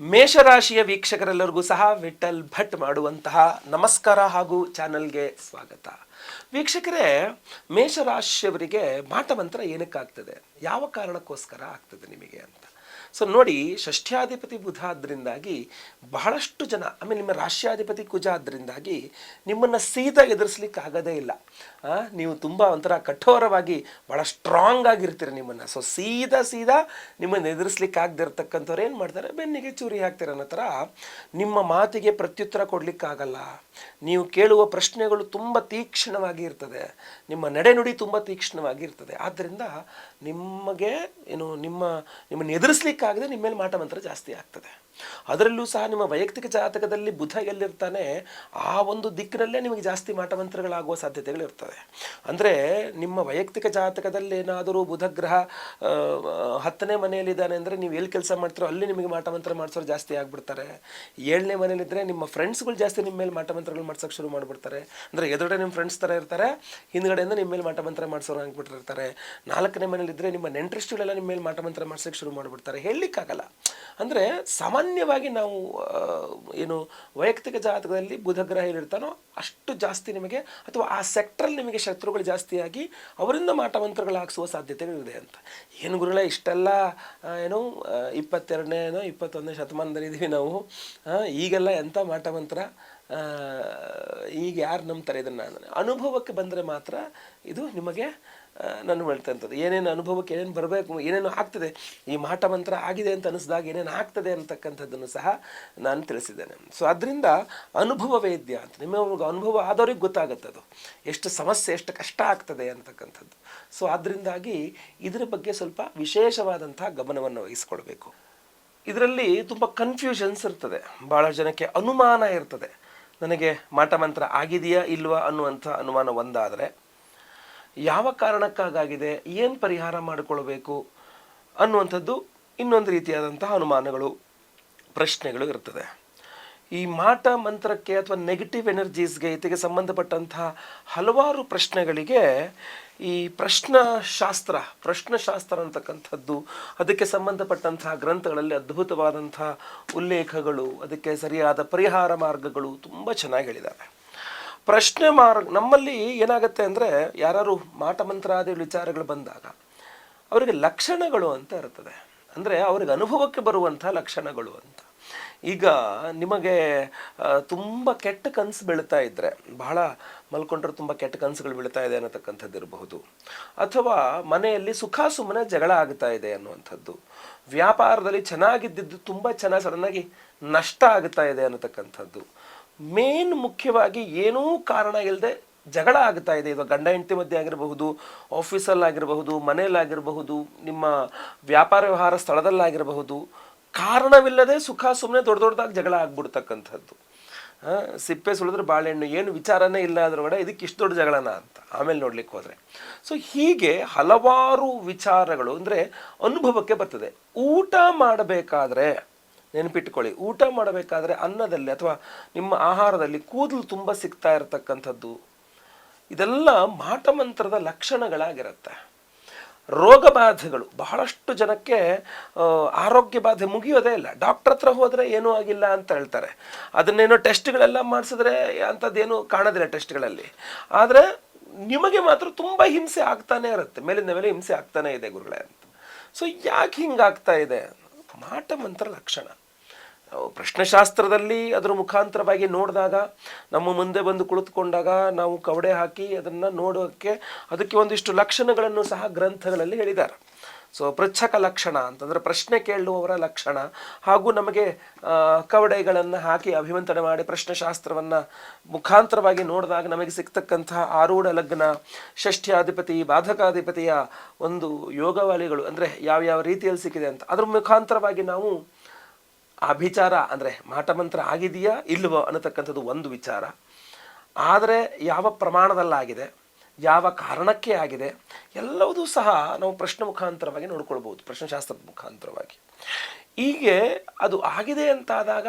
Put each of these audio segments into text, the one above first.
ಮೇಷರಾಶಿಯ ವೀಕ್ಷಕರೆಲ್ಲರಿಗೂ ಸಹ ವಿಠಲ್ ಭಟ್ ಮಾಡುವಂತಹ ನಮಸ್ಕಾರ ಹಾಗೂ ಚಾನಲ್ಗೆ ಸ್ವಾಗತ. ವೀಕ್ಷಕರೇ, ಮೇಷರಾಶಿಯವರಿಗೆ ಮಾಟಮಂತ್ರ ಏನಕ್ಕಾಗ್ತದೆ? ಯಾವ ಕಾರಣಕ್ಕೋಸ್ಕರ ಆಗ್ತದೆ ನಿಮಗೆ ಅಂತ? ಸೊ ನೋಡಿ, ಷಷ್ಠ್ಯಾಧಿಪತಿ ಬುಧ ಆದ್ದರಿಂದಾಗಿ ಬಹಳಷ್ಟು ಜನ ಆಮೇಲೆ ನಿಮ್ಮ ರಾಷ್ಟ್ರಾಧಿಪತಿ ಕುಜ ಆದ್ದರಿಂದಾಗಿ ನಿಮ್ಮನ್ನು ಸೀದಾ ಎದುರಿಸ್ಲಿಕ್ಕೆ ಆಗೋದೇ ಇಲ್ಲ. ನೀವು ತುಂಬ ಒಂಥರ ಕಠೋರವಾಗಿ ಭಾಳ ಸ್ಟ್ರಾಂಗ್ ಆಗಿರ್ತೀರಿ ನಿಮ್ಮನ್ನು. ಸೊ ಸೀದಾ ಸೀದಾ ನಿಮ್ಮನ್ನು ಎದುರಿಸ್ಲಿಕ್ಕೆ ಆಗದೆ ಇರ್ತಕ್ಕಂಥವ್ರು ಏನು ಮಾಡ್ತಾರೆ? ಬೆನ್ನಿಗೆ ಚೂರಿ ಹಾಕ್ತೀರ. ಅನ್ನೋ ಥರ ನಿಮ್ಮ ಮಾತಿಗೆ ಪ್ರತ್ಯುತ್ತರ ಕೊಡಲಿಕ್ಕಾಗಲ್ಲ ನೀವು ಕೇಳುವ ಪ್ರಶ್ನೆಗಳು ತುಂಬ ತೀಕ್ಷ್ಣವಾಗಿ ಇರ್ತದೆ. ನಿಮ್ಮ ನಡೆನುಡಿ ತುಂಬ ತೀಕ್ಷ್ಣವಾಗಿ ಇರ್ತದೆ. ಆದ್ದರಿಂದ ನಿಮಗೆ ಏನು, ನಿಮ್ಮ, ನಿಮ್ಮನ್ನು ಎದುರಿಸ್ಲಿಕ್ಕಾಗದೆ ನಿಮ್ಮ ಮೇಲೆ ಮಾಟ ಮಂತ್ರ ಜಾಸ್ತಿ ಆಗ್ತದೆ. ಅದರಲ್ಲೂ ಸಹ ನಿಮ್ಮ ವೈಯಕ್ತಿಕ ಜಾತಕದಲ್ಲಿ ಬುಧ ಎಲ್ಲಿರ್ತಾನೆ, ಆ ಒಂದು ದಿಕ್ಕಿನಲ್ಲೇ ನಿಮಗೆ ಜಾಸ್ತಿ ಮಾಟಮಂತ್ರಗಳಾಗುವ ಸಾಧ್ಯತೆಗಳು ಇರ್ತದೆ ಅಂದರೆ ನಿಮ್ಮ ವೈಯಕ್ತಿಕ ಜಾತಕದಲ್ಲಿ ಏನಾದರೂ ಬುಧ ಗ್ರಹ ಹತ್ತನೇ ಮನೆಯಲ್ಲಿದ್ದಾನೆ ಅಂದರೆ ನೀವು ಎಲ್ಲಿ ಕೆಲಸ ಮಾಡ್ತೀರೋ ಅಲ್ಲಿ ನಿಮಗೆ ಮಾಟಮಂತ್ರ ಮಾಡಿಸೋರು ಜಾಸ್ತಿ ಆಗ್ಬಿಡ್ತಾರೆ. ಏಳನೇ ಮನೇಲಿದ್ದರೆ ನಿಮ್ಮ ಫ್ರೆಂಡ್ಸ್ಗಳು ಜಾಸ್ತಿ ನಿಮ್ಮ ಮೇಲೆ ಮಾಟಮಂತ್ರಗಳು ಮಾಡ್ಸೋಕೆ ಶುರು ಮಾಡಿಬಿಡ್ತಾರೆ. ಅಂದರೆ ಎದುರುಗಡೆ ನಿಮ್ಮ ಫ್ರೆಂಡ್ಸ್ ಥರ ಇರ್ತಾರೆ, ಹಿಂದ್ಗಡೆಯಿಂದ ನಿಮ್ಮ ಮೇಲೆ ಮಾಟಮಂತ್ರ ಮಾಡಿಸೋರು ಆಗ್ಬಿಟ್ಟಿರ್ತಾರೆ. ನಾಲ್ಕನೇ ಮನೇಲಿದ್ದರೆ ನಿಮ್ಮ ನೆಂಟ್ರಿಸ್ಟ್ಗಳೆಲ್ಲ ನಿಮ್ಮ ಮೇಲೆ ಮಾಟಮಂತ್ರ ಮಾಡ್ಸೋಕೆ ಶುರು ಮಾಡಿಬಿಡ್ತಾರೆ. ಹೇಳಲಿಕ್ಕಾಗಲ್ಲ. ಅಂದರೆ ಸಾಮಾನ್ಯವಾಗಿ ನಾವು ಏನು ವೈಯಕ್ತಿಕ ಜಾತಕದಲ್ಲಿ ಬುಧ ಗ್ರಹ ಏನಿರ್ತಾನೋ ಅಷ್ಟು ಜಾಸ್ತಿ ನಿಮಗೆ ಅಥವಾ ಆ ಸೆಕ್ಟ್ರಲ್ಲಿ ನಿಮಗೆ ಶತ್ರುಗಳು ಜಾಸ್ತಿಯಾಗಿ ಅವರಿಂದ ಮಾಟಮಂತ್ರಗಳು ಸಾಧ್ಯತೆಗಳು ಸಾಧ್ಯತೆಗಳಿದೆ ಅಂತ. ಏನು ಗುರುಗಳೇ ಇಷ್ಟೆಲ್ಲ ಏನು ಇಪ್ಪತ್ತೆರಡನೇ ಏನೋ ಇಪ್ಪತ್ತೊಂದನೇ ಶತಮಾನದಲ್ಲಿದ್ದೀವಿ ನಾವು ಆ, ಈಗೆಲ್ಲ ಎಂಥ ಮಾಟಮಂತ್ರ ಈಗ ಯಾರು ನಂಬ್ತಾರೆ ಇದನ್ನು ಅನುಭವಕ್ಕೆ ಬಂದರೆ ಮಾತ್ರ ಇದು ನಿಮಗೆ ನಾನು ಹೇಳ್ತಂಥದ್ದು ಏನೇನು ಅನುಭವಕ್ಕೆ ಏನೇನು ಬರಬೇಕು, ಏನೇನು ಆಗ್ತದೆ, ಈ ಮಾಟ ಮಂತ್ರ ಆಗಿದೆ ಅಂತ ಅನಿಸಿದಾಗ ಏನೇನು ಆಗ್ತದೆ ಅಂತಕ್ಕಂಥದ್ದನ್ನು ಸಹ ನಾನು ತಿಳಿಸಿದ್ದೇನೆ. ಸೊ ಅದರಿಂದ ಅನುಭವ ವೇದ್ಯ ಅಂತ. ನಿಮ್ಮ ಅನುಭವ ಆದವ್ರಿಗೆ ಗೊತ್ತಾಗುತ್ತೆ ಅದು. ಎಷ್ಟು ಸಮಸ್ಯೆ, ಎಷ್ಟು ಕಷ್ಟ ಆಗ್ತದೆ ಅಂತಕ್ಕಂಥದ್ದು. ಸೊ ಅದರಿಂದಾಗಿ ಇದರ ಬಗ್ಗೆ ಸ್ವಲ್ಪ ವಿಶೇಷವಾದಂಥ ಗಮನವನ್ನು ವಹಿಸ್ಕೊಳ್ಬೇಕು ಇದರಲ್ಲಿ ತುಂಬ ಕನ್ಫ್ಯೂಷನ್ಸ್ ಇರ್ತದೆ. ಭಾಳ ಜನಕ್ಕೆ ಅನುಮಾನ ಇರ್ತದೆ. ನನಗೆ ಮಾಟಮಂತ್ರ ಆಗಿದೆಯಾ ಇಲ್ವಾ ಅನ್ನುವಂಥ ಅನುಮಾನ ಒಂದಾದರೆ, ಯಾವ ಕಾರಣಕ್ಕಾಗಿದೆ ಏನು ಪರಿಹಾರ ಮಾಡಿಕೊಳ್ಬೇಕು ಅನ್ನುವಂಥದ್ದು ಇನ್ನೊಂದು ರೀತಿಯಾದಂತಹ ಅನುಮಾನಗಳು, ಪ್ರಶ್ನೆಗಳು ಇರ್ತದೆ ಈ ಮಾಟ ಮಂತ್ರಕ್ಕೆ ಅಥವಾ ನೆಗೆಟಿವ್ ಎನರ್ಜೀಸ್ಗೆ ಇದಕ್ಕೆ ಸಂಬಂಧಪಟ್ಟಂತಹ ಹಲವಾರು ಪ್ರಶ್ನೆಗಳಿಗೆ ಈ ಪ್ರಶ್ನಶಾಸ್ತ್ರ ಪ್ರಶ್ನಶಾಸ್ತ್ರ ಅಂತಕ್ಕಂಥದ್ದು, ಅದಕ್ಕೆ ಸಂಬಂಧಪಟ್ಟಂತಹ ಗ್ರಂಥಗಳಲ್ಲಿ ಅದ್ಭುತವಾದಂತಹ ಉಲ್ಲೇಖಗಳು, ಅದಕ್ಕೆ ಸರಿಯಾದ ಪರಿಹಾರ ಮಾರ್ಗಗಳು ತುಂಬ ಚೆನ್ನಾಗಿ ಹೇಳಿದ್ದಾರೆ ಪ್ರಶ್ನೆ ಮಾರ್ಗ, ನಮ್ಮಲ್ಲಿ ಏನಾಗುತ್ತೆ ಅಂದರೆ ಯಾರು ಮಾಟಮಂತ್ರಾದಿ ವಿಚಾರಗಳು ಬಂದಾಗ ಅವರಿಗೆ ಲಕ್ಷಣಗಳು ಅಂತ ಇರ್ತದೆ. ಅಂದರೆ ಅವ್ರಿಗೆ ಅನುಭವಕ್ಕೆ ಬರುವಂಥ ಲಕ್ಷಣಗಳು ಅಂತ. ಈಗ ನಿಮಗೆ ತುಂಬ ಕೆಟ್ಟ ಕನಸು ಬೀಳ್ತಾ ಇದ್ದರೆ ಬಹಳ ಮಲ್ಕೊಂಡ್ರೆ ತುಂಬ ಕೆಟ್ಟ ಕನಸುಗಳು ಬೀಳ್ತಾ ಇದೆ ಅನ್ನತಕ್ಕಂಥದ್ದು ಇರಬಹುದು. ಅಥವಾ ಮನೆಯಲ್ಲಿ ಸುಖ ಸುಮ್ಮನೆ ಜಗಳ ಆಗ್ತಾ ಇದೆ ಅನ್ನುವಂಥದ್ದು. ವ್ಯಾಪಾರದಲ್ಲಿ ಚೆನ್ನಾಗಿದ್ದಿದ್ದು ತುಂಬ ಚೆನ್ನಾಗಿ ಸಡನ್ನಾಗಿ ನಷ್ಟ ಆಗ್ತಾ ಇದೆ ಅನ್ನತಕ್ಕಂಥದ್ದು. ಮೇನ್ ಮುಖ್ಯವಾಗಿ ಏನೂ ಕಾರಣ ಇಲ್ಲದೆ ಜಗಳ ಆಗ್ತಾ ಇದೆ. ಇದು ಗಂಡ ಹೆಂಡತಿ ಮಧ್ಯೆ ಆಗಿರಬಹುದು ಆಫೀಸಲ್ಲಾಗಿರಬಹುದು ಮನೆಯಲ್ಲಾಗಿರಬಹುದು, ನಿಮ್ಮ ವ್ಯಾಪಾರ ವ್ಯವಹಾರ ಸ್ಥಳದಲ್ಲಾಗಿರಬಹುದು ಕಾರಣವಿಲ್ಲದೆ ಸುಖ ಸುಮ್ಮನೆ ದೊಡ್ಡ ದೊಡ್ಡದಾಗಿ ಜಗಳ ಆಗ್ಬಿಡ್ತಕ್ಕಂಥದ್ದು. ಸಿಪ್ಪೆ ಸುಳಿದ್ರೆ ಬಾಳೆಹಣ್ಣು, ಏನು ವಿಚಾರನೇ ಇಲ್ಲ ಅದ್ರೊಳಗಡೆ ಇದಕ್ಕೆ ಇಷ್ಟು ದೊಡ್ಡ ಜಗಳನ ಅಂತ ಆಮೇಲೆ ನೋಡ್ಲಿಕ್ಕೆ ಹೋದರೆ. ಸೊ ಹೀಗೆ ಹಲವಾರು ವಿಚಾರಗಳು ಅಂದರೆ ಅನುಭವಕ್ಕೆ ಬರ್ತದೆ. ಊಟ ಮಾಡಬೇಕಾದ್ರೆ, ನೆನಪಿಟ್ಕೊಳ್ಳಿ, ಊಟ ಮಾಡಬೇಕಾದ್ರೆ ಅನ್ನದಲ್ಲಿ ಅಥವಾ ನಿಮ್ಮ ಆಹಾರದಲ್ಲಿ ಕೂದಲು ತುಂಬ ಸಿಗ್ತಾ ಇರತಕ್ಕಂಥದ್ದು, ಇದೆಲ್ಲ ಮಾಟಮಂತ್ರದ ಲಕ್ಷಣಗಳಾಗಿರುತ್ತೆ. ರೋಗ ಬಾಧೆಗಳು ಬಹಳಷ್ಟು ಜನಕ್ಕೆ ಆರೋಗ್ಯ ಬಾಧೆ ಮುಗಿಯೋದೇ ಇಲ್ಲ. ಡಾಕ್ಟರ್ ಹತ್ರ ಹೋದರೆ ಏನೂ ಆಗಿಲ್ಲ ಅಂತ ಹೇಳ್ತಾರೆ. ಅದನ್ನೇನೋ ಟೆಸ್ಟ್ಗಳೆಲ್ಲ ಮಾಡಿಸಿದ್ರೆ ಅಂಥದ್ದೇನು ಕಾಣೋದಿಲ್ಲ ಟೆಸ್ಟ್ಗಳಲ್ಲಿ. ಆದರೆ ನಿಮಗೆ ಮಾತ್ರ ತುಂಬ ಹಿಂಸೆ ಆಗ್ತಾನೆ ಇರುತ್ತೆ. ಮೇಲಿಂದ ಮೇಲೆ ಹಿಂಸೆ ಆಗ್ತಾನೆ ಇದೆ ಗುರುಗಳೇ ಅಂತ. ಸೊ ಯಾಕೆ ಹಿಂಗಾಗ್ತಾ ಇದೆ? ಮಾಟ ಮಂತ್ರ ಲಕ್ಷಣ. ಪ್ರಶ್ನೆಶಾಸ್ತ್ರದಲ್ಲಿ ಅದರ ಮುಖಾಂತರವಾಗಿ ನೋಡಿದಾಗ, ನಮ್ಮ ಮುಂದೆ ಬಂದು ಕುಳಿತುಕೊಂಡಾಗ ನಾವು ಕವಡೆ ಹಾಕಿ ಅದನ್ನು ನೋಡೋಕ್ಕೆ ಅದಕ್ಕೆ ಒಂದಿಷ್ಟು ಲಕ್ಷಣಗಳನ್ನು ಸಹ ಗ್ರಂಥಗಳಲ್ಲಿ ಹೇಳಿದ್ದಾರೆ. ಸೊ ಪೃಚ್ಛಕ ಲಕ್ಷಣ ಅಂತಂದರೆ ಪ್ರಶ್ನೆ ಕೇಳುವವರ ಲಕ್ಷಣ ಹಾಗೂ ನಮಗೆ ಕವಡೆಗಳನ್ನು ಹಾಕಿ ಅಭಿವಂತನೆ ಮಾಡಿ ಪ್ರಶ್ನೆಶಾಸ್ತ್ರವನ್ನು ಮುಖಾಂತರವಾಗಿ ನೋಡಿದಾಗ ನಮಗೆ ಸಿಗ್ತಕ್ಕಂತಹ ಆರೂಢ ಲಗ್ನ, ಷಷ್ಠ್ಯಾಧಿಪತಿ, ಬಾಧಕಾಧಿಪತಿಯ ಒಂದು ಯೋಗವಾಲಿಗಳು ಅಂದರೆ ಯಾವ್ಯಾವ ರೀತಿಯಲ್ಲಿ ಸಿಕ್ಕಿದೆ ಅಂತ, ಅದ್ರ ಮುಖಾಂತರವಾಗಿ ನಾವು ಅಭಿಚಾರ ಅಂದರೆ ಮಾಟಮಂತ್ರ ಆಗಿದೆಯಾ ಇಲ್ಲವೋ ಅನ್ನತಕ್ಕಂಥದ್ದು ಒಂದು ವಿಚಾರ. ಆದರೆ ಯಾವ ಪ್ರಮಾಣದಲ್ಲಾಗಿದೆ, ಯಾವ ಕಾರಣಕ್ಕೆ ಆಗಿದೆ, ಎಲ್ಲವೂ ಸಹ ನಾವು ಪ್ರಶ್ನೆ ಮುಖಾಂತರವಾಗಿ ನೋಡ್ಕೊಳ್ಬೋದು ಪ್ರಶ್ನೆಶಾಸ್ತ್ರದ ಮುಖಾಂತರವಾಗಿ. ಹೀಗೆ ಅದು ಆಗಿದೆ ಅಂತಾದಾಗ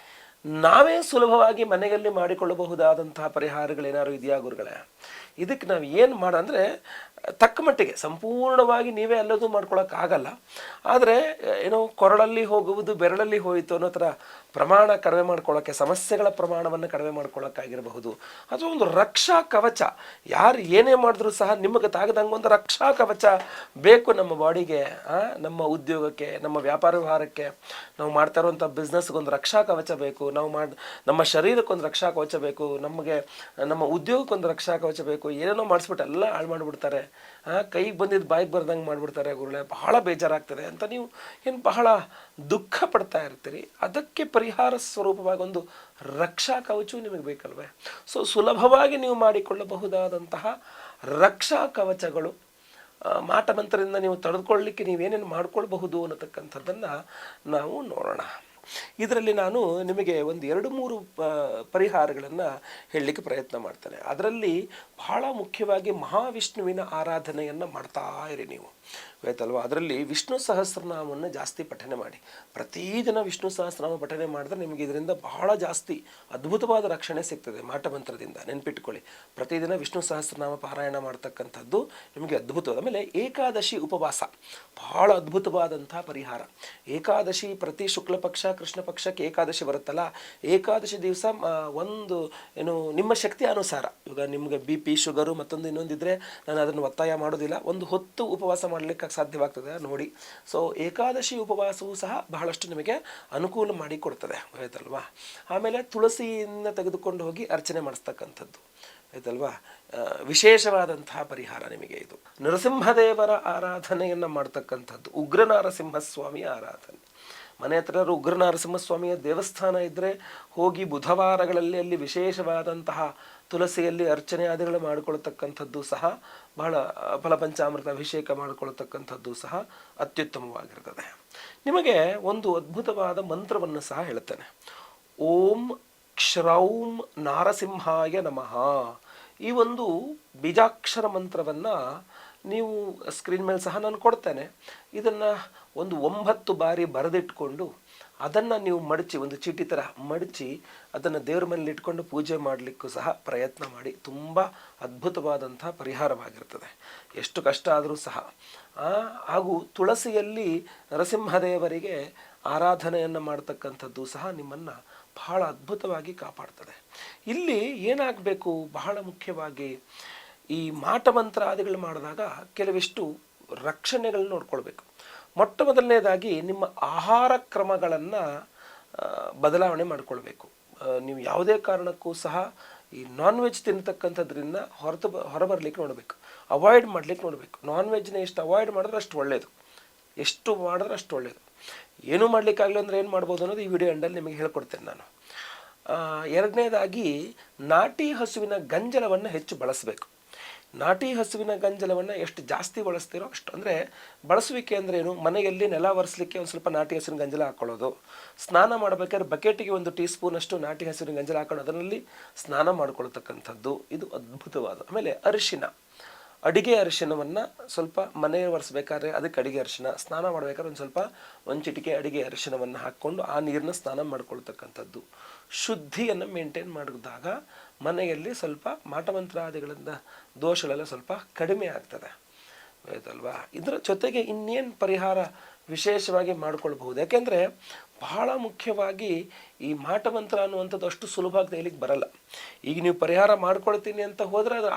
ನಾವೇ ಸುಲಭವಾಗಿ ಮನೆಯಲ್ಲಿ ಮಾಡಿಕೊಳ್ಳಬಹುದಾದಂತಹ ಪರಿಹಾರಗಳೇನಾದ್ರು ಇದೆಯಾ ಗುರುಗಳೇ? ಇದಕ್ಕೆ ನಾವು ಏನು ಮಾಡೋ ಅಂದರೆ ತಕ್ಕ ಮಟ್ಟಿಗೆ, ಸಂಪೂರ್ಣವಾಗಿ ನೀವೇ ಎಲ್ಲದೂ ಮಾಡ್ಕೊಳಕ್ಕಾಗಲ್ಲ. ಆದರೆ, ಏನೋ ಕೊರಳಲ್ಲಿ ಹೋಗುವುದು, ಬೆರಳಲ್ಲಿ ಹೋಯಿತು ಅನ್ನೋ ಥರ ಪ್ರಮಾಣ ಕಡಿಮೆ ಮಾಡ್ಕೊಳ್ಳೋಕ್ಕೆ ಸಮಸ್ಯೆಗಳ ಪ್ರಮಾಣವನ್ನು ಕಡಿಮೆ ಮಾಡ್ಕೊಳ್ಳೋಕ್ಕಾಗಿರಬಹುದು ಅಥವಾ ಒಂದು ರಕ್ಷಾ ಕವಚ. ಯಾರು ಏನೇ ಮಾಡಿದ್ರೂ ಸಹ ನಿಮಗೆ ತಾಗದಂಗೆ ಒಂದು ರಕ್ಷಾ ಕವಚ ಬೇಕು ನಮ್ಮ ಬಾಡಿಗೆ ನಮ್ಮ ಉದ್ಯೋಗಕ್ಕೆ, ನಮ್ಮ ವ್ಯಾಪಾರ ವ್ಯವಹಾರಕ್ಕೆ. ನಾವು ಮಾಡ್ತಾ ಇರುವಂಥ ಬಿಸ್ನೆಸ್ಗೊಂದು ರಕ್ಷಾ ಕವಚ ಬೇಕು. ನಾವು ಮಾಡಿ, ನಮ್ಮ ಶರೀರಕ್ಕೊಂದು ರಕ್ಷಾ ಕವಚ ಬೇಕು. ನಮಗೆ, ನಮ್ಮ ಉದ್ಯೋಗಕ್ಕೊಂದು ರಕ್ಷಾ ಕವಚ ಬೇಕು. ಏನೇನೋ ಮಾಡಿಸ್ಬಿಟ್ಟು ಎಲ್ಲ ಹಾಳು ಮಾಡಿಬಿಡ್ತಾರೆ. ಕೈಗೆ ಬಂದಿದ್ದು ಬಾಯಿಗೆ ಬರ್ದಂಗೆ ಮಾಡಿಬಿಡ್ತಾರೆ ಗುರುಳೆ ಬಹಳ ಬೇಜಾರಾಗ್ತದೆ ಅಂತ ನೀವು ಏನು ಬಹಳ ದುಃಖ ಪಡ್ತಾ ಇರ್ತೀರಿ. ಅದಕ್ಕೆ ಪರಿಹಾರ ಸ್ವರೂಪವಾಗಿ ಒಂದು ರಕ್ಷಾ ಕವಚವು ನಿಮಗೆ ಬೇಕಲ್ವೇ? ಸೊ ಸುಲಭವಾಗಿ ನೀವು ಮಾಡಿಕೊಳ್ಳಬಹುದಾದಂತಹ ರಕ್ಷಾ ಕವಚಗಳು ಮಾಟಮಂತ್ರದಿಂದ ನೀವು ತಡೆದುಕೊಳ್ಳಲಿಕ್ಕೆ ನೀವೇನೇನು ಮಾಡ್ಕೊಳ್ಬಹುದು ಅನ್ನತಕ್ಕಂಥದ್ದನ್ನು ನಾವು ನೋಡೋಣ. ಇದರಲ್ಲಿ ನಾನು ನಿಮಗೆ ಒಂದು ಎರಡು ಮೂರು ಪರಿಹಾರಗಳನ್ನು ಹೇಳಲಿಕ್ಕೆ ಪ್ರಯತ್ನ ಮಾಡ್ತೇನೆ. ಅದರಲ್ಲಿ ಬಹಳ ಮುಖ್ಯವಾಗಿ ಮಹಾವಿಷ್ಣುವಿನ ಆರಾಧನೆಯನ್ನು ಮಾಡ್ತಾ ಇರಿ ನೀವು. ಆಯ್ತಲ್ವಾ ಅದರಲ್ಲಿ ವಿಷ್ಣು ಸಹಸ್ರನಾಮವನ್ನು ಜಾಸ್ತಿ ಪಠನೆ ಮಾಡಿ. ಪ್ರತಿದಿನ ವಿಷ್ಣು ಸಹಸ್ರನಾಮ ಪಠನೆ ಮಾಡಿದ್ರೆ ನಿಮಗೆ ಇದರಿಂದ ಬಹಳ ಜಾಸ್ತಿ ಅದ್ಭುತವಾದ ರಕ್ಷಣೆ ಸಿಗ್ತದೆ ಮಾಟಮಂತ್ರದಿಂದ ನೆನ್ಪಿಟ್ಕೊಳ್ಳಿ. ಪ್ರತಿದಿನ ವಿಷ್ಣು ಸಹಸ್ರನಾಮ ಪಾರಾಯಣ ಮಾಡ್ತಕ್ಕಂಥದ್ದು ನಿಮಗೆ ಅದ್ಭುತವಾದ, ಆಮೇಲೆ ಏಕಾದಶಿ ಉಪವಾಸ. ಬಹಳ ಅದ್ಭುತವಾದಂಥ ಪರಿಹಾರ. ಏಕಾದಶಿ ಪ್ರತಿ ಶುಕ್ಲ ಪಕ್ಷ, ಕೃಷ್ಣ ಪಕ್ಷಕ್ಕೆ ಏಕಾದಶಿ ಬರುತ್ತಲ್ಲ, ಏಕಾದಶಿ ದಿವಸ ಒಂದು, ಏನು, ನಿಮ್ಮ ಶಕ್ತಿ ಅನುಸಾರ. ಇವಾಗ ನಿಮಗೆ ಬಿ ಪಿ, ಶುಗರು ಮತ್ತೊಂದು ಇನ್ನೊಂದಿದ್ರೆ ನಾನು ಅದನ್ನು ಒತ್ತಾಯ ಮಾಡೋದಿಲ್ಲ. ಒಂದು ಹೊತ್ತು ಉಪವಾಸ ಮಾಡಲಿಕ್ಕೆ ಸಾಧ್ಯವಾಗ್ತದೆ ನೋಡಿ. ಸೊ ಏಕಾದಶಿ ಉಪವಾಸವೂ ಸಹ ಬಹಳಷ್ಟು ನಿಮಗೆ ಅನುಕೂಲ ಮಾಡಿ ಕೊಡ್ತದೆ. ಆಯ್ತಲ್ವಾ? ಆಮೇಲೆ ತುಳಸಿಯಿಂದ ತೆಗೆದುಕೊಂಡು ಹೋಗಿ ಅರ್ಚನೆ ಮಾಡಿಸ್ತಕ್ಕಂಥದ್ದು. ಆಯ್ತಲ್ವಾ? ವಿಶೇಷವಾದಂತಹ ಪರಿಹಾರ ನಿಮಗೆ ಇದು. ನರಸಿಂಹದೇವರ ಆರಾಧನೆಯನ್ನು ಮಾಡ್ತಕ್ಕಂಥದ್ದು. ಉಗ್ರ ನರಸಿಂಹಸ್ವಾಮಿಯ ಆರಾಧನೆ. ಮನೆ ಹತ್ರ ಉಗ್ರ ನರಸಿಂಹಸ್ವಾಮಿಯ ದೇವಸ್ಥಾನ ಇದ್ದರೆ ಹೋಗಿ ಬುಧವಾರಗಳಲ್ಲಿ ಅಲ್ಲಿ ವಿಶೇಷವಾದಂತಹ ತುಳಸಿಯಲ್ಲಿ ಅರ್ಚನೆ ಆದಿಗಳು ಮಾಡಿಕೊಳ್ತಕ್ಕಂಥದ್ದು ಸಹ ಬಹಳ ಫಲಪಂಚಾಮೃತ ಅಭಿಷೇಕ ಮಾಡಿಕೊಳ್ತಕ್ಕಂಥದ್ದು ಸಹ ಅತ್ಯುತ್ತಮವಾಗಿರ್ತದೆ. ನಿಮಗೆ ಒಂದು ಅದ್ಭುತವಾದ ಮಂತ್ರವನ್ನು ಸಹ ಹೇಳ್ತೇನೆ. ಓಂ ಕ್ಷರೌಂ ನಾರಸಿಂಹಾಯ ನಮಃ. ಈ ಒಂದು ಬೀಜಾಕ್ಷರ ಮಂತ್ರವನ್ನು ನೀವು ಸ್ಕ್ರೀನ್ ಮೇಲೆ ಸಹ ನಾನು ಕೊಡ್ತೇನೆ. ಇದನ್ನು ಒಂದು ಒಂಬತ್ತು ಬಾರಿ ಬರೆದಿಟ್ಕೊಂಡು ಅದನ್ನು ನೀವು ಮಡಚಿ, ಒಂದು ಚೀಟಿ ಥರ ಮಡಚಿ ಅದನ್ನು ದೇವ್ರ ಮನೇಲಿ ಇಟ್ಕೊಂಡು ಪೂಜೆ ಮಾಡಲಿಕ್ಕೂ ಸಹ ಪ್ರಯತ್ನ ಮಾಡಿ, ತುಂಬ ಅದ್ಭುತವಾದಂಥ ಪರಿಹಾರವಾಗಿರ್ತದೆ. ಎಷ್ಟು ಕಷ್ಟ ಆದರೂ ಸಹ. ಹಾಗೂ ತುಳಸಿಯಲ್ಲಿ ನರಸಿಂಹದೇವರಿಗೆ ಆರಾಧನೆಯನ್ನು ಮಾಡ್ತಕ್ಕಂಥದ್ದು ಸಹ ನಿಮ್ಮನ್ನು ಬಹಳ ಅದ್ಭುತವಾಗಿ ಕಾಪಾಡ್ತದೆ. ಇಲ್ಲಿ ಏನಾಗಬೇಕು? ಬಹಳ ಮುಖ್ಯವಾಗಿ ಈ ಮಾಟಮಂತ್ರಾದಿಗಳು ಮಾಡಿದಾಗ ಕೆಲವಿಷ್ಟು ರಕ್ಷಣೆಗಳನ್ನ ನೋಡ್ಕೊಳ್ಬೇಕು. ಮೊಟ್ಟ ಮೊದಲನೇದಾಗಿ ನಿಮ್ಮ ಆಹಾರ ಕ್ರಮಗಳನ್ನು ಬದಲಾವಣೆ ಮಾಡಿಕೊಳ್ಬೇಕು. ನೀವು ಯಾವುದೇ ಕಾರಣಕ್ಕೂ ಸಹ ಈ ನಾನ್ ವೆಜ್ ತಿನ್ನತಕ್ಕಂಥದ್ರಿಂದ ಹೊರತು ಹೊರಬರ್ಲಿಕ್ಕೆ ನೋಡಬೇಕು. ಅವಾಯ್ಡ್ ಮಾಡ್ಲಿಕ್ಕೆ ನೋಡಬೇಕು. ನಾನ್ ವೆಜ್ನ ಎಷ್ಟು ಅವಾಯ್ಡ್ ಮಾಡಿದ್ರೆ ಅಷ್ಟು ಒಳ್ಳೆಯದು ಎಷ್ಟು ಮಾಡಿದ್ರೆ ಅಷ್ಟು ಒಳ್ಳೆಯದು ಏನು ಮಾಡಲಿಕ್ಕಾಗಲಿ ಅಂದರೆ ಏನು ಮಾಡ್ಬೋದು ಅನ್ನೋದು ಈ ವಿಡಿಯೋ ಎಂಡಲ್ಲಿ ನಿಮಗೆ ಹೇಳ್ಕೊಡ್ತೇನೆ ನಾನು. ಎರಡನೇದಾಗಿ ನಾಟಿ ಹಸುವಿನ ಗಂಜಲವನ್ನು ಹೆಚ್ಚು ಬಳಸಬೇಕು. ನಾಟಿ ಹಸುವಿನ ಗಂಜಲವನ್ನು ಎಷ್ಟು ಜಾಸ್ತಿ ಬಳಸ್ತೀರೋ ಅಷ್ಟು, ಅಂದರೆ ಬಳಸುವಿಕೆ ಅಂದರೆ ಏನು? ಮನೆಯಲ್ಲಿ ನೆಲ ಒರೆಸಲಿಕ್ಕೆ ಒಂದು ಸ್ವಲ್ಪ ನಾಟಿ ಹಸುವಿನ ಗಂಜಲ ಹಾಕ್ಕೊಳ್ಳೋದು ಸ್ನಾನ ಮಾಡಬೇಕಾದ್ರೆ ಬಕೆಟಿಗೆ ಒಂದು ಟೀ ಸ್ಪೂನಷ್ಟು ನಾಟಿ ಹಸುವಿನ ಗಂಜಲ ಹಾಕೊಂಡು ಅದರಲ್ಲಿ ಸ್ನಾನ ಮಾಡ್ಕೊಳ್ತಕ್ಕಂಥದ್ದು. ಇದು ಅದ್ಭುತವಾದ. ಆಮೇಲೆ ಅರಿಶಿನ. ಅಡಿಗೆ ಅರಿಶಿನವನ್ನು ಸ್ವಲ್ಪ ಮನೆ ಒರೆಸ್ಬೇಕಾದ್ರೆ ಅದಕ್ಕೆ ಅಡಿಗೆ ಅರಿಶಿನ. ಸ್ನಾನ ಮಾಡಬೇಕಾದ್ರೆ ಒಂದು ಸ್ವಲ್ಪ ಒಂದು ಚಿಟಿಕೆ ಅಡಿಗೆ ಅರಿಶಿನವನ್ನು ಹಾಕ್ಕೊಂಡು ಆ ನೀರನ್ನ ಸ್ನಾನ ಮಾಡ್ಕೊಳ್ತಕ್ಕಂಥದ್ದು. ಶುದ್ಧಿಯನ್ನು ಮೇಂಟೈನ್ ಮಾಡಿದಾಗ ಮನೆಯಲ್ಲಿ ಸ್ವಲ್ಪ ಮಾಟಮಂತ್ರಾದಿಗಳಿಂದ ದೋಷಗಳೆಲ್ಲ ಸ್ವಲ್ಪ ಕಡಿಮೆ ಆಗ್ತದೆ. ಆಯ್ತಲ್ವಾ? ಇದರ ಜೊತೆಗೆ ಇನ್ನೇನು ಪರಿಹಾರ ವಿಶೇಷವಾಗಿ ಮಾಡ್ಕೊಳ್ಬಹುದು? ಯಾಕೆಂದರೆ ಬಹಳ ಮುಖ್ಯವಾಗಿ ಈ ಮಾಟಮಂತ್ರ ಅನ್ನುವಂಥದ್ದು ಅಷ್ಟು ಸುಲಭವಾಗಿ ತೆಗಿಲಿಕ್ಕೆ ಬರಲ್ಲ. ಈಗ ನೀವು ಪರಿಹಾರ ಮಾಡ್ಕೊಳ್ತೀನಿ ಅಂತ ಹೋದರೆ ಅದು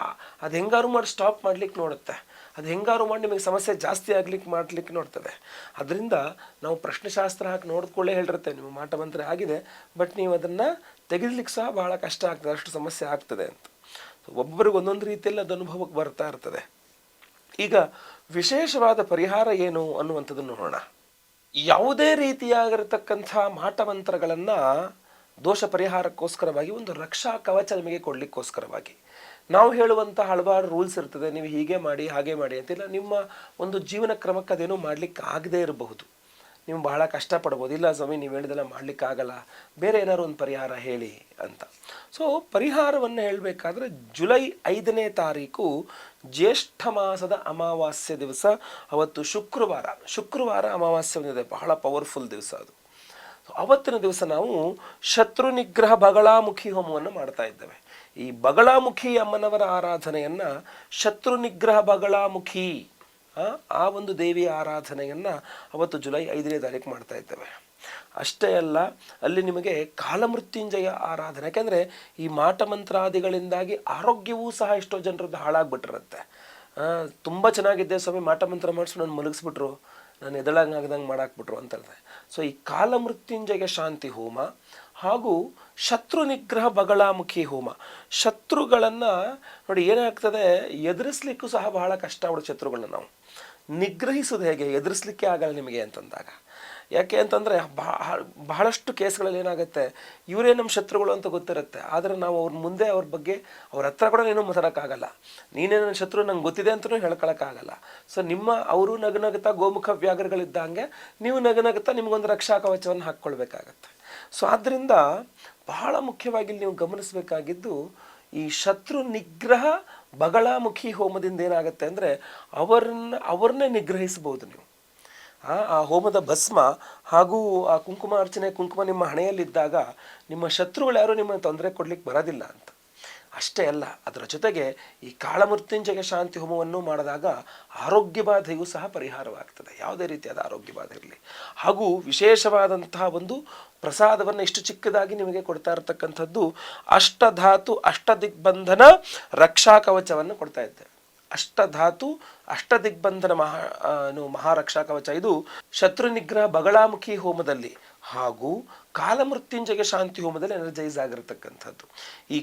ಅದು ಹೆಂಗಾರು ಮಾಡಿ ಸ್ಟಾಪ್ ಮಾಡ್ಲಿಕ್ಕೆ ನೋಡುತ್ತೆ. ಅದು ಹೆಂಗಾರು ಮಾಡಿ ನಿಮಗೆ ಸಮಸ್ಯೆ ಜಾಸ್ತಿ ಆಗ್ಲಿಕ್ಕೆ ಮಾಡ್ಲಿಕ್ಕೆ ನೋಡ್ತದೆ. ಅದರಿಂದ ನಾವು ಪ್ರಶ್ನೆಶಾಸ್ತ್ರ ಹಾಕಿ ನೋಡಿಕೊಳ್ಳೆ ಹೇಳಿರ್ತೇವೆ ನಿಮ್ಮ ಮಾಟಮಂತ್ರ ಆಗಿದೆ ಬಟ್ ನೀವು ಅದನ್ನು ತೆಗಿಲಿಕ್ಕೆ ಸಹ ಬಹಳ ಕಷ್ಟ ಆಗ್ತದೆ, ಅಷ್ಟು ಸಮಸ್ಯೆ ಆಗ್ತದೆ ಅಂತ. ಒಬ್ಬರಿಗೆ ಒಂದೊಂದು ರೀತಿಯಲ್ಲಿ ಅದು ಅನುಭವಕ್ಕೆ ಬರ್ತಾ ಇರ್ತದೆ. ಈಗ ವಿಶೇಷವಾದ ಪರಿಹಾರ ಏನು ಅನ್ನುವಂಥದ್ದನ್ನು ನೋಡೋಣ. ಯಾವುದೇ ರೀತಿಯಾಗಿರತಕ್ಕಂಥ ಮಾಟಮಂತ್ರಗಳನ್ನು ದೋಷ ಪರಿಹಾರಕ್ಕೋಸ್ಕರವಾಗಿ ಒಂದು ರಕ್ಷಾ ಕವಚ ನಿಮಗೆ ಕೊಡಲಿಕ್ಕೋಸ್ಕರವಾಗಿ. ನಾವು ಹೇಳುವಂಥ ಹಲವಾರು ರೂಲ್ಸ್ ಇರ್ತದೆ, ನೀವು ಹೀಗೆ ಮಾಡಿ, ಹಾಗೆ ಮಾಡಿ ಅಂತಿಲ್ಲ ನಿಮ್ಮ ಒಂದು ಜೀವನ ಕ್ರಮಕ್ಕೆ ಅದೇನೂ ಮಾಡಲಿಕ್ಕೆ ಆಗದೇ ಇರಬಹುದು. ನೀವು ಬಹಳ ಕಷ್ಟಪಡ್ಬೋದು ಇಲ್ಲ ಸ್ವಾಮಿ, ನೀವು ಹೇಳಿದೆಲ್ಲ ಮಾಡ್ಲಿಕ್ಕೆ ಆಗಲ್ಲ ಬೇರೆ ಏನಾದ್ರು ಒಂದು ಪರಿಹಾರ ಹೇಳಿ ಅಂತ. ಸೊ ಪರಿಹಾರವನ್ನು ಹೇಳಬೇಕಾದ್ರೆ, ಜುಲೈ ಐದನೇ ತಾರೀಕು ಜ್ಯೇಷ್ಠ ಮಾಸದ ಅಮಾವಾಸ್ಯೆ ದಿವಸ, ಅವತ್ತು ಶುಕ್ರವಾರ. ಶುಕ್ರವಾರ ಅಮಾವಾಸ್ಯೆ ಬಂದಿದೆ. ಬಹಳ ಪವರ್ಫುಲ್ ದಿವಸ ಅದು. ಅವತ್ತಿನ ದಿವಸ ನಾವು ಶತ್ರು ನಿಗ್ರಹ ಬಗಳಾಮುಖಿ ಹೋಮವನ್ನು ಮಾಡ್ತಾ ಇದ್ದೇವೆ. ಈ ಬಗಳಾಮುಖಿ ಅಮ್ಮನವರ ಆರಾಧನೆಯನ್ನ ಶತ್ರು ನಿಗ್ರಹ ಬಗಳಾಮುಖಿ ಆ, ಒಂದು ದೇವಿಯ ಆರಾಧನೆಯನ್ನ ಅವತ್ತು ಜುಲೈ ಐದನೇ ತಾರೀಕು ಮಾಡ್ತಾ ಇದ್ದೇವೆ. ಅಷ್ಟೇ ಅಲ್ಲ ಅಲ್ಲಿ ನಿಮಗೆ ಕಾಲಮೃತ್ಯುಂಜಯ ಆರಾಧನೆ ಯಾಕೆಂದರೆ ಈ ಮಾಟ ಮಂತ್ರಾದಿಗಳಿಂದಾಗಿ ಆರೋಗ್ಯವೂ ಸಹ ಎಷ್ಟೋ ಜನರದ್ದು ಹಾಳಾಗ್ಬಿಟ್ಟಿರುತ್ತೆ. ತುಂಬ ಚೆನ್ನಾಗಿದ್ದೆ ಸ್ವಾಮಿ ಮಾಟ ಮಂತ್ರ ನಾನು ಮಲಗಿಸ್ಬಿಟ್ರು. ನಾನು ಎದಳಂಗೆ ಆಗದಂಗೆ ಮಾಡಾಕ್ಬಿಟ್ರು ಅಂತ ಹೇಳ್ದೆ ಸೊ ಈ ಕಾಲಮೃತ್ಯುಂಜಯ ಶಾಂತಿ ಹೋಮ ಹಾಗೂ ಶತ್ರು ನಿಗ್ರಹ ಬಗಳಾಮುಖಿ ಹೋಮ. ಶತ್ರುಗಳನ್ನು ನೋಡಿ ಏನಾಗ್ತದೆ, ಎದುರಿಸ್ಲಿಕ್ಕೂ ಸಹ ಬಹಳ ಕಷ್ಟ ಅವಳು ಶತ್ರುಗಳನ್ನ ನಾವು. ನಿಗ್ರಹಿಸೋದು ಹೇಗೆ? ಎದುರಿಸ್ಲಿಕ್ಕೆ ಆಗಲ್ಲ ನಿಮಗೆ ಅಂತಂದಾಗ. ಯಾಕೆ ಅಂತಂದರೆ ಬಹಳಷ್ಟು ಕೇಸ್ಗಳಲ್ಲಿ ಏನಾಗುತ್ತೆ ಇವರೇ ನಮ್ಮ ಶತ್ರುಗಳು ಅಂತ ಗೊತ್ತಿರುತ್ತೆ, ಆದರೆ ನಾವು ಅವ್ರ ಮುಂದೆ ಅವ್ರ ಬಗ್ಗೆ ಅವ್ರ ಹತ್ರ ಕೂಡ ಏನೂ ಮಾತಾಡೋಕ್ಕಾಗಲ್ಲ. ನೀನೇ ನನ್ನ ಶತ್ರು ನಂಗೆ ಗೊತ್ತಿದೆ ಅಂತಲೂ ಹೇಳ್ಕೊಳಕ್ಕಾಗಲ್ಲ. ಸೊ ನಿಮ್ಮ, ಅವರು ನಗನಗುತ್ತಾ ಗೋಮುಖ ವ್ಯಾಘ್ರಗಳಿದ್ದಂಗೆ ನೀವು ನಗನಗುತ್ತಾ ನಿಮಗೊಂದು ರಕ್ಷಾ ಕವಚವನ್ನು ಹಾಕ್ಕೊಳ್ಬೇಕಾಗತ್ತೆ. ಸೊ ಆದ್ದರಿಂದ ಬಹಳ ಮುಖ್ಯವಾಗಿ ನೀವು ಗಮನಿಸಬೇಕಾಗಿದ್ದು ಈ ಶತ್ರು ನಿಗ್ರಹ ಬಗಳಾಮುಖಿ ಹೋಮದಿಂದ ಏನಾಗುತ್ತೆ ಅಂದರೆ ಅವರನ್ನ, ಅವ್ರನ್ನೇ ನಿಗ್ರಹಿಸಬಹುದು ನೀವು. ಆ ಹೋಮದ ಭಸ್ಮ ಹಾಗೂ ಆ ಕುಂಕುಮ ಅರ್ಚನೆ, ಕುಂಕುಮ ನಿಮ್ಮ ಹಣೆಯಲ್ಲಿದ್ದಾಗ ನಿಮ್ಮ ಶತ್ರುಗಳು ಯಾರು ನಿಮ್ಮನ್ನು ತೊಂದರೆ ಕೊಡ್ಲಿಕ್ಕೆ ಬರೋದಿಲ್ಲ ಅಂತ. ಅಷ್ಟೇ ಅಲ್ಲ, ಅದರ ಜೊತೆಗೆ ಈ ಕಾಳಮೃತ್ಯುಂಜಯ ಶಾಂತಿ ಹೋಮವನ್ನು ಮಾಡಿದಾಗ ಆರೋಗ್ಯ ಬಾಧೆಯೂ ಸಹ ಪರಿಹಾರವಾಗ್ತದೆ. ಯಾವುದೇ ರೀತಿಯಾದ ಆರೋಗ್ಯ ಬಾಧೆ ಇರಲಿ. ಹಾಗೂ ವಿಶೇಷವಾದಂತಹ ಒಂದು ಪ್ರಸಾದವನ್ನು ಇಷ್ಟು ಚಿಕ್ಕದಾಗಿ ನಿಮಗೆ ಕೊಡ್ತಾ ಇರತಕ್ಕಂಥದ್ದು ಅಷ್ಟಧಾತು, ಅಷ್ಟದಿಗ್ಬಂಧನ ರಕ್ಷಾ ಕವಚವನ್ನು ಕೊಡ್ತಾ ಇದ್ದೇವೆ ಅಷ್ಟಧಾತು, ಅಷ್ಟದಿಗ್ಬಂಧನ ಮಹಾ ಮಹಾರಕ್ಷಾ ಕವಚ. ಇದು ಶತ್ರು ನಿಗ್ರಹ ಬಗಳಾಮುಖಿ ಹೋಮದಲ್ಲಿ ಹಾಗೂ ಕಾಲಮೃತ್ಯುಂಜಯ ಶಾಂತಿ ಹೋಮದಲ್ಲಿ ಎನರ್ಜೈಸ್ ಆಗಿರತಕ್ಕಂಥದ್ದು. ಈ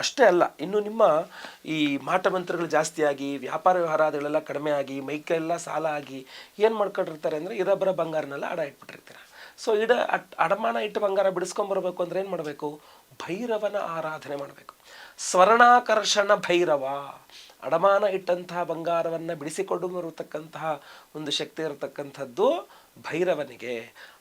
ಅಷ್ಟೇ ಅಲ್ಲ, ಇನ್ನು ನಿಮ್ಮ ಈ ಮಾಟ ಮಂತ್ರಗಳು ಜಾಸ್ತಿಯಾಗಿ ವ್ಯಾಪಾರ ವ್ಯವಹಾರಗಳೆಲ್ಲ ಕಡಿಮೆ ಆಗಿ, ಮೈಕೆಲ್ಲ ಸಾಲ ಆಗಿ ಏನು ಮಾಡ್ಕೊಂಡಿರ್ತಾರೆ ಅಂದರೆ ಇರಬರ ಬಂಗಾರನೆಲ್ಲ ಅಡ ಇಟ್ಬಿಟ್ಟಿರ್ತಾರೆ. ಸೊ ಇಡ, ಅಟ್, ಅಡಮಾನ ಇಟ್ಟು ಬಂಗಾರ ಬಿಡಿಸ್ಕೊಂಬರ್ಬೇಕು ಅಂದರೆ ಏನು ಮಾಡಬೇಕು? ಭೈರವನ ಆರಾಧನೆ ಮಾಡಬೇಕು. ಸ್ವರ್ಣಾಕರ್ಷಣ ಭೈರವ. ಅಡಮಾನ ಇಟ್ಟಂತಹ ಬಂಗಾರವನ್ನು ಬಿಡಿಸಿಕೊಂಡು ಬರತಕ್ಕಂತಹ ಒಂದು ಶಕ್ತಿ ಇರತಕ್ಕಂಥದ್ದು ಭೈರವನಿಗೆ.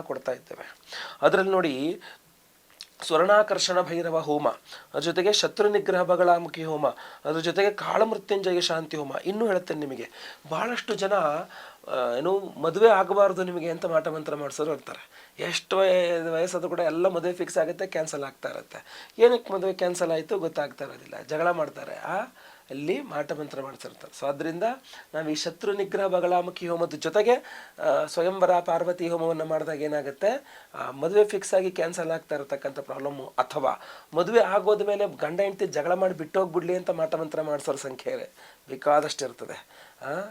ಕೊಡ್ತಾ ಇದ್ದೇವೆ. ಅದರಲ್ಲಿ ನೋಡಿ, ಸ್ವರ್ಣಾಕರ್ಷಣ ಭೈರವ ಹೋಮ, ಅದ್ರ ಜೊತೆಗೆ ಶತ್ರು ನಿಗ್ರಹ ಬಗಳಾಮುಖಿ ಹೋಮ, ಅದ್ರ ಜೊತೆಗೆ ಕಾಳಮೃತ್ಯುಂಜಯ ಶಾಂತಿ ಹೋಮ ಇನ್ನೂ ಹೇಳ್ತೇನೆ ನಿಮಗೆ. ಬಹಳಷ್ಟು ಜನ ಏನು ಮದುವೆ ಆಗಬಾರ್ದು ನಿಮಗೆ ಅಂತ ಮಾಟ ಮಂತ್ರ ಮಾಡಿಸೋರು ಇರ್ತಾರೆ. ಎಷ್ಟು ವಯಸ್ಸಾದ್ರೂ ಕೂಡ ಎಲ್ಲ ಮದುವೆ ಫಿಕ್ಸ್ ಆಗುತ್ತೆ ಕ್ಯಾನ್ಸಲ್ ಆಗ್ತಾ ಇರುತ್ತೆ. ಏನಕ್ಕೆ ಮದುವೆ ಕ್ಯಾನ್ಸಲ್ ಆಯಿತು ಗೊತ್ತಾಗ್ತಾ ಇರೋದಿಲ್ಲ. ಜಗಳ ಮಾಡ್ತಾರೆ. ಆ ಅಲ್ಲಿ ಮಾಟ ಮಂತ್ರ ಮಾಡಿಸಿರ್ತಾರೆ ಸೊ ಅದರಿಂದ ನಾವು ಈ ಶತ್ರು ನಿಗ್ರಹ ಬಗಲಾಮುಖಿ ಹೋಮದ ಜೊತೆಗೆ ಸ್ವಯಂವರ ಪಾರ್ವತಿ ಹೋಮವನ್ನು ಮಾಡಿದಾಗ ಏನಾಗುತ್ತೆ ಮದುವೆ ಫಿಕ್ಸ್ ಆಗಿ ಕ್ಯಾನ್ಸಲ್ ಆಗ್ತಾ ಇರತಕ್ಕಂಥ ಪ್ರಾಬ್ಲಮ್ಮು ಅಥವಾ ಮದುವೆ ಆಗೋದ ಮೇಲೆ ಗಂಡ ಹೆಂಡತಿ ಜಗಳ ಮಾಡಿ ಬಿಟ್ಟೋಗ್ಬಿಡ್ಲಿ ಅಂತ ಮಾಟ ಮಂತ್ರ ಮಾಡಿಸೋರ ಸಂಖ್ಯೆ ಬೇಕಾದಷ್ಟು ಇರ್ತದೆ.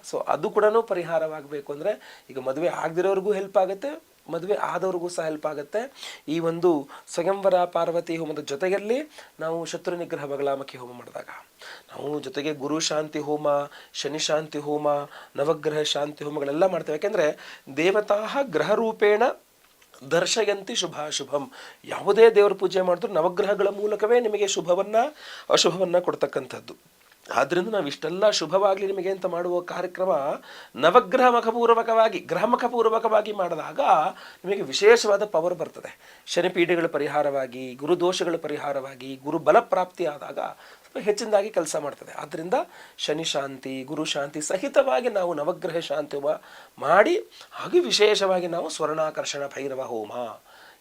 ಸೊ ಅದು ಕೂಡ ಪರಿಹಾರವಾಗಬೇಕು ಅಂದರೆ ಈಗ ಮದುವೆ ಆಗದಿರೋರಿಗೂ ಹೆಲ್ಪ್ ಆಗುತ್ತೆ ಮದುವೆ ಆದವ್ರಿಗೂ ಸಹ ಹೆಲ್ಪ್ ಆಗುತ್ತೆ. ಈ ಒಂದು ಸ್ವಯಂವರ ಪಾರ್ವತಿ ಹೋಮದ ಜೊತೆಯಲ್ಲಿ ನಾವು ಶತ್ರು ನಿಗ್ರಹ ಬಗಲಾಮಕಿ ಹೋಮ ಮಾಡಿದಾಗ. ನಾವು ಜೊತೆಗೆ ಗುರು ಶಾಂತಿ ಹೋಮ, ಶನಿ ಶಾಂತಿ ಹೋಮ, ನವಗ್ರಹ ಶಾಂತಿ ಹೋಮಗಳೆಲ್ಲ ಮಾಡ್ತೇವೆ. ಯಾಕೆಂದರೆ ದೇವತಾ ಗ್ರಹ ರೂಪೇಣ ದರ್ಶಯಂತಿ ಶುಭಾಶುಭಂ ಯಾವುದೇ ದೇವರ ಪೂಜೆ ಮಾಡಿದ್ರು ನವಗ್ರಹಗಳ ಮೂಲಕವೇ ನಿಮಗೆ ಶುಭವನ್ನ, ಅಶುಭವನ್ನ ಕೊಡ್ತಕ್ಕಂಥದ್ದು. ಆದ್ರಿಂದ ನಾವು ಇಷ್ಟೆಲ್ಲ ಶುಭವಾಗಲಿ ನಿಮಗೆ ಅಂತ ಮಾಡುವ ಕಾರ್ಯಕ್ರಮ ನವಗ್ರಹ ಮುಖಪೂರ್ವಕವಾಗಿ ಗ್ರಹಮುಖಪೂರ್ವಕವಾಗಿ ಮಾಡಿದಾಗ ನಿಮಗೆ ವಿಶೇಷವಾದ ಪವರ್ ಬರ್ತದೆ. ಶನಿಪೀಡೆಗಳ ಪರಿಹಾರವಾಗಿ ಗುರುದೋಷಗಳ ಪರಿಹಾರವಾಗಿ, ಗುರು ಬಲ ಪ್ರಾಪ್ತಿ ಆದಾಗ ಹೆಚ್ಚಿನದಾಗಿ ಕೆಲಸ ಮಾಡ್ತದೆ. ಆದ್ದರಿಂದ ಶನಿ ಶಾಂತಿ, ಗುರು ಶಾಂತಿ ಸಹಿತವಾಗಿ ನಾವು ನವಗ್ರಹ ಶಾಂತಿ ಮಾಡಿ, ಹಾಗೆ ವಿಶೇಷವಾಗಿ ನಾವು ಸ್ವರ್ಣಾಕರ್ಷಣ ಭೈರವ ಹೋಮ.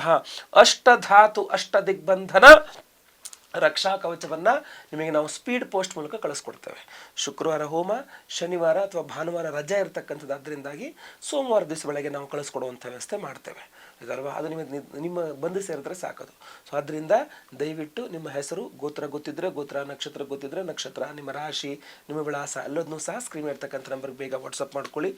ವಿಶೇಷವಾದಂತಹ ಅಷ್ಟಧಾತು ಅಷ್ಟ ದಿಗ್ಬಂಧನ ರಕ್ಷಾ ಕವಚವನ್ನು ನಿಮಗೆ ನಾವು ಸ್ಪೀಡ್ ಪೋಸ್ಟ್ ಮೂಲಕ ಕಳಿಸ್ಕೊಡ್ತೇವೆ. ಶುಕ್ರವಾರ ಹೋಮ, ಶನಿವಾರ ಅಥವಾ ಭಾನುವಾರ ರಜೆ ಇರತಕ್ಕಂಥದ್ದು ಅದರಿಂದಾಗಿ ಸೋಮವಾರ ದಿವಸ ಬೆಳಗ್ಗೆ ನಾವು ಕಳಿಸ್ಕೊಡುವಂಥ ವ್ಯವಸ್ಥೆ ಮಾಡ್ತೇವೆ. ಇದಲ್ವಾ ಅದು ನಿಮಗೆ ನಿಮ್ಮ ಬಂದು ಸೇರಿದ್ರೆ ಸಾಕೋದು. ಸೊ ಅದರಿಂದ ದಯವಿಟ್ಟು ನಿಮ್ಮ ಹೆಸರು, ಗೋತ್ರ ಗೊತ್ತಿದ್ರೆ ಗೋತ್ರ, ನಕ್ಷತ್ರ ಗೊತ್ತಿದ್ರೆ ನಕ್ಷತ್ರ, ನಿಮ್ಮ ರಾಶಿ, ನಿಮ್ಮ ವಿಳಾಸ ಎಲ್ಲದನ್ನೂ ಸಹ ಸ್ಕ್ರೀನ್ ಇರ್ತಕ್ಕಂಥ ನಂಬರ್ಗೆ ಬೇಗ ವಾಟ್ಸಪ್ ಮಾಡ್ಕೊಳ್ಳಿ.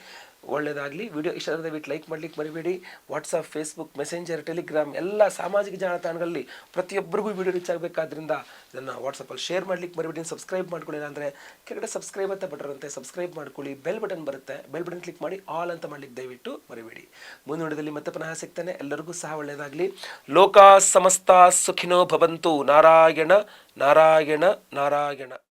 ಒಳ್ಳೇದಾಗಲಿ. ವಿಡಿಯೋ ಇಷ್ಟ ದಯವಿಟ್ಟು ಲೈಕ್ ಮಾಡ್ಲಿಕ್ಕೆ ಮರಿಬೇಡಿ. ವಾಟ್ಸಪ್ ಫೇಸ್ಬುಕ್ ಮೆಸೆಂಜರ್ ಟೆಲಿಗ್ರಾಮ್ ಎಲ್ಲ ಸಾಮಾಜಿಕ ಜಾಲತಾಣಗಳಲ್ಲಿ ಪ್ರತಿಯೊಬ್ಬರಿಗೂ ವಿಡಿಯೋ ರೀಚ್ ಆಗಬೇಕಾದ್ರಿಂದ ಇದನ್ನು ವಾಟ್ಸಪ್ಪಲ್ಲಿ ಶೇರ್ ಮಾಡ್ಲಿಕ್ಕೆ ಮರಿಬೇಡಿ. ಸಬ್ಸ್ಕ್ರೈಬ್ ಮಾಡ್ಕೊಳ್ಳಿ. ಅಂದರೆ ಕೆಳಗಡೆ ಸಬ್ಸ್ಕ್ರೈಬ್ ಅಂತ ಬಟನ್ ಸಬ್ಸ್ಕ್ರೈಬ್ ಮಾಡ್ಕೊಳ್ಳಿ. ಬೆಲ್ ಬಟನ್ ಬರುತ್ತೆ. ಬೆಲ್ ಬಟನ್ ಕ್ಲಿಕ್ ಮಾಡಿ ಆಲ್ ಅಂತ ಮಾಡ್ಲಿಕ್ಕೆ ದಯವಿಟ್ಟು ಮರಿಬೇಡಿ. ಮುಂದಿನ ವಿಡಿಯೋದಲ್ಲಿ ಮತ್ತೆ ಪುನಃ ಸಿಗ್ತಾನೆ. ಎಲ್ಲರಿಗೂ ಸಹ ಒಳ್ಳೆಯದಾಗಲಿ ಲೋಕ ಸಮಸ್ತ ಸುಖಿನೋ ಭವಂತು. ನಾರಾಯಣ ನಾರಾಯಣ ನಾರಾಯಣ.